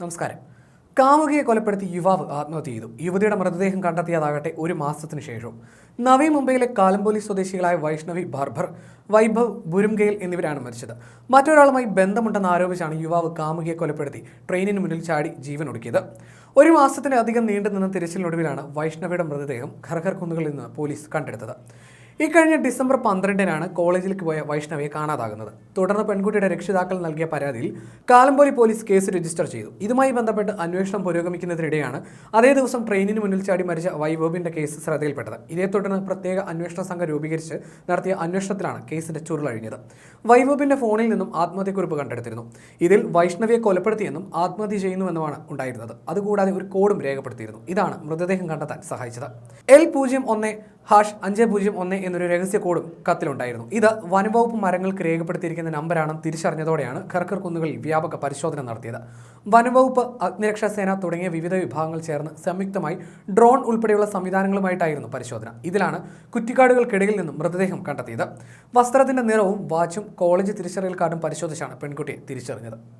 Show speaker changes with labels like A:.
A: നമസ്കാരം. കാമുകിയെ കൊലപ്പെടുത്തി യുവാവ് ആത്മഹത്യ ചെയ്തു. യുവതിയുടെ മൃതദേഹം കണ്ടെത്തിയതാകട്ടെ ഒരു മാസത്തിന് ശേഷവും. നവി മുംബൈയിലെ കാലംബോലി സ്വദേശികളായ വൈഷ്ണവി ബാർബർ വൈഭവ് ബുരുംഗേൽ എന്നിവരാണ് മരിച്ചത്. മറ്റൊരാളുമായി ബന്ധമുണ്ടെന്ന് ആരോപിച്ചാണ് യുവാവ് കാമുകിയെ കൊലപ്പെടുത്തി ട്രെയിനിന് മുന്നിൽ ചാടി ജീവൻ ഒടുക്കിയത് ഒരു മാസത്തിലധികം നീണ്ടുനിന്ന തിരച്ചിലിനൊടുവിലാണ് വൈഷ്ണവിയുടെ മൃതദേഹം ഖർഖർ കുന്നുകളിൽ നിന്ന് പോലീസ് കണ്ടെടുത്തത്. ഇക്കഴിഞ്ഞ ഡിസംബർ പന്ത്രണ്ടിനാണ് കോളേജിലേക്ക് പോയ വൈഷ്ണവിയെ കാണാതാകുന്നത്. തുടർന്ന് പെൺകുട്ടിയുടെ രക്ഷിതാക്കൾ നൽകിയ പരാതിയിൽ കാലംപോലി പോലീസ് കേസ് രജിസ്റ്റർ ചെയ്തു. ഇതുമായി ബന്ധപ്പെട്ട് അന്വേഷണം പുരോഗമിക്കുന്നതിനിടെയാണ് അതേ ദിവസം ട്രെയിനിന് മുന്നിൽ ചാടി മരിച്ച വൈഭവിന്റെ കേസ് ശ്രദ്ധയിൽപ്പെട്ടത്. ഇതേ തുടർന്ന് പ്രത്യേക അന്വേഷണ സംഘം രൂപീകരിച്ച് നടത്തിയ അന്വേഷണത്തിലാണ് കേസിന്റെ ചുരുളഴിഞ്ഞത് വൈഭവിന്റെ ഫോണിൽ നിന്നും ആത്മഹത്യക്കുറിപ്പ് കണ്ടെടുത്തിരുന്നു. ഇതിൽ വൈഷ്ണവിയെ കൊലപ്പെടുത്തിയെന്നും ആത്മഹത്യ ചെയ്യുന്നുവെന്നുമാണ് ഉണ്ടായിരുന്നത്. അതുകൂടാതെ ഒരു കോഡും രേഖപ്പെടുത്തിയിരുന്നു. ഇതാണ് മൃതദേഹം കണ്ടെത്താൻ സഹായിച്ചത്. എൽ പൂജ്യം ഒന്ന് ഹാഷ് അഞ്ച് പൂജ്യം ഒന്ന് എന്നൊരു രഹസ്യ കോഡും കത്തിലുണ്ടായിരുന്നു. ഇത് വനംവകുപ്പ് മരങ്ങൾക്ക് രേഖപ്പെടുത്തിയിരിക്കുന്ന നമ്പറാണ് തിരിച്ചറിഞ്ഞതോടെയാണ് ഖർഖർ കുന്നുകളിൽ വ്യാപക പരിശോധന നടത്തിയത്. വനംവകുപ്പ് അഗ്നിരക്ഷാ സേന തുടങ്ങിയ വിവിധ വിഭാഗങ്ങൾ ചേർന്ന് സംയുക്തമായി ഡ്രോൺ ഉൾപ്പെടെയുള്ള സംവിധാനങ്ങളുമായിട്ടായിരുന്നു പരിശോധന. ഇതിലാണ് കുറ്റിക്കാടുകൾക്കിടയിൽ നിന്നും മൃതദേഹം കണ്ടെത്തിയത്. വസ്ത്രത്തിന്റെ നിറവും വാച്ചും കോളേജ് തിരിച്ചറിയൽ കാർഡും പരിശോധിച്ചാണ് പെൺകുട്ടിയെ തിരിച്ചറിഞ്ഞത്.